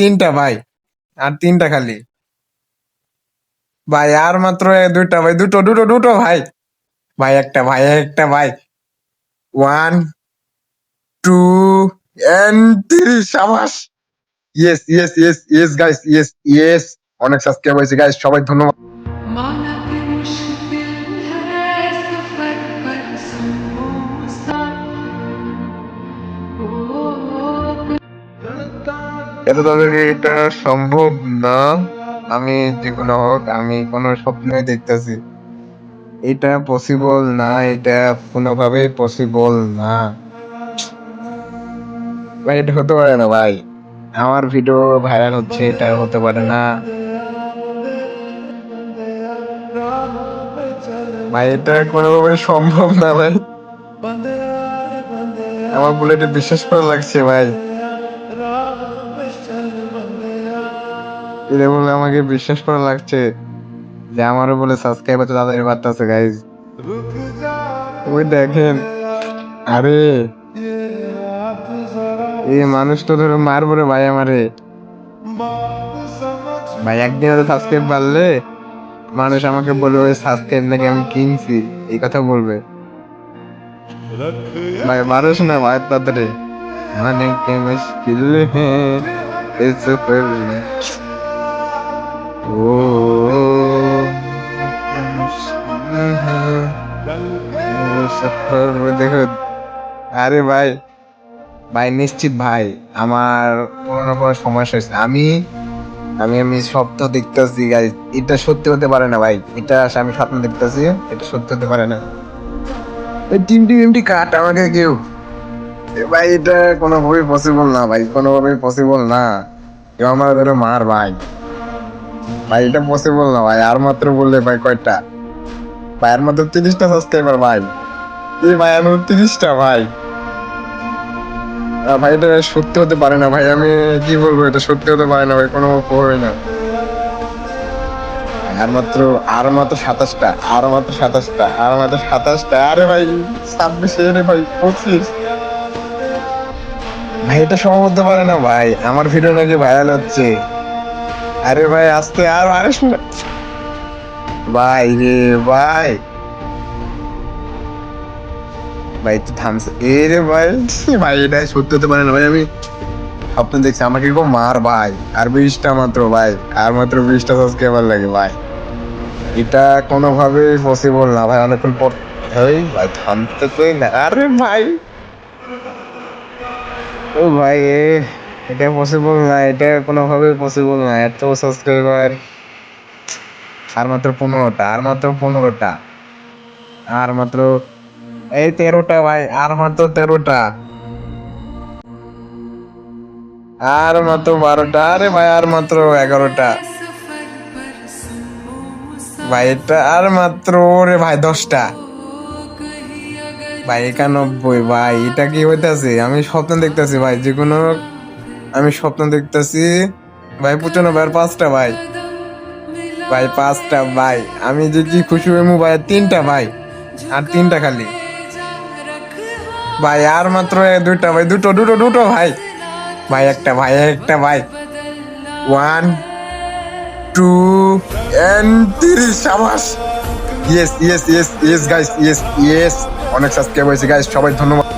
তিনটা ভাই, আর তিনটা খালি। ভাই, আর মাত্র দুইটা ভাই, দুটো দুটো দুটো ভাই। ভাই, একটা ভাই একটা ভাই। ওয়ান টু সাবাস। Yes yes yes yes guys yes yes অনেক সাবস্ক্রাইব হয়েছে গাইস সবাই ধন্যবাদ। এটা তাদের এটা সম্ভব না। আমি যে কোনো হোক, আমি কোনো স্বপ্নে দেখতেছি। এটা পসিবল না, এটা কোনোভাবেই পসিবল না। ভাই, এটা হতে পারে না ভাই। আমার ভিডিও ভাইরাল হচ্ছে, এটা হতে পারে না। ভাই, এটা কোনোভাবে সম্ভব না ভাই। আমার বুলেটে বিশ্বাস করা লাগছে ভাই। এটা বলে আমাকে বিশ্বাস করা লাগছে যে আমারও বলে সাবস্ক্রাইব আছে তাদের বার্তাছে গাইজ ওই দেখেন। আরে। এই মানুষ তো ধরো মারবো রে ভাই আমারে। ভাই, একদিন হয়তো সাবস্ক্রাইব বাড়লে মানুষ আমাকে বলবে, ওই সাবস্ক্রাইব নাকি আমি কিনছি। এই কথা বলবে। ভাই, মানুষ না ভাই, তাদের। মানে কে মুশকিল হ্যাঁ দেখো, আরে ভাই ভাই, নিশ্চিত ভাই, আমার কোনো না কোনো সমস্যা হয়েছে আমি আমি আমি স্বপ্ন দেখতেছি গাইজ এটা সত্যি হতে পারে না ভাই। এটা আমি স্বপ্ন দেখতেছি, এটা সত্যি হতে পারে না। এই টিমটি টিমটি কাট আমাকে কেউ? ভাই, এটা কোনোভাবেই পসিবল না ভাই, কোনোভাবেই পসিবল না। কেউ আমার ধরে মার ভাই। ভাই, এটা পসিবল না ভাই, আর মাত্র বললে ভাই কয়টা? ভাই আর মাত্র তিরিশটা সাবস্ক্রাইবার ভাই। এই ভাই মাত্র তিরিশটা ভাই। ভাই, এটা সত্যি হতে পারে না ভাই, আমি কি বলব, এটা সত্যি হতে পারে না ভাই, কোনো হবে না। আর মাত্র আর মাত্র সাতাশটা, আর মাত্র সাতাশটা, আর মাত্র সাতাশটা। আরে ভাই, ছাব্বিশে রে ভাই, পঁচিশ। ভাই, এটা সম্ভব হতে পারে না ভাই, আমার ভিডিও নাকি ভাইরাল হচ্ছে। আরে ভাই আস্তে আর আরে ভাই রে ভাই। ভাই তো থামছে এ রে ভাই ভাই, এটা সত্যি হতে পারে না। ভাই, আমি স্বপ্ন দেখছি, আমাকে কেউ মার, ভাই। আর বিশটা মাত্র, ভাই। আর মাত্র বিশটা সাবস্ক্রাইবার লাগে, ভাই। এটা কোনোভাবে পসিবল না, ভাই। অনেকক্ষণ পর এই, ভাই, থামতে তুই না। আরে ভাই। ও ভাই, এ এটা পসিবল না, এটা কোনোভাবেই পসিবল না। এত সাবস্ক্রাইবার আর মাত্র পনেরোটা, আর মাত্র পনেরোটা, আর মাত্র এই তেরোটা ভাই, আর মাত্র তেরোটা। আর মাত্র বারোটা, আরে ভাই, আর মাত্র এগারোটা। ভাই, এটা আর মাত্র রে ভাই, দশটা। ভাই, একানব্বই, ভাই, এটা কি হইতেছে? আমি স্বপ্ন দেখতেছি, ভাই, যে কোনো আমি স্বপ্ন দেখতেছি, ভাই পুচানো ভাইয়ের পাঁচটা ভাই। ভাই, পাঁচটা ভাই। আমি যে খুশি হয়ে ভাই তিনটা ভাই। আর তিনটা খালি। ভাই, আর মাত্র দুইটা ভাই, দুটো দুটো দুটো ভাই। ভাই, একটা ভাই একটা ভাই। ওয়ান টু এন্ড তিরিশ সাবাস yes yes yes yes guys yes yes অনেক সাবস্ক্রাইব হয়েছে গাইস সবাই ধন্যবাদ।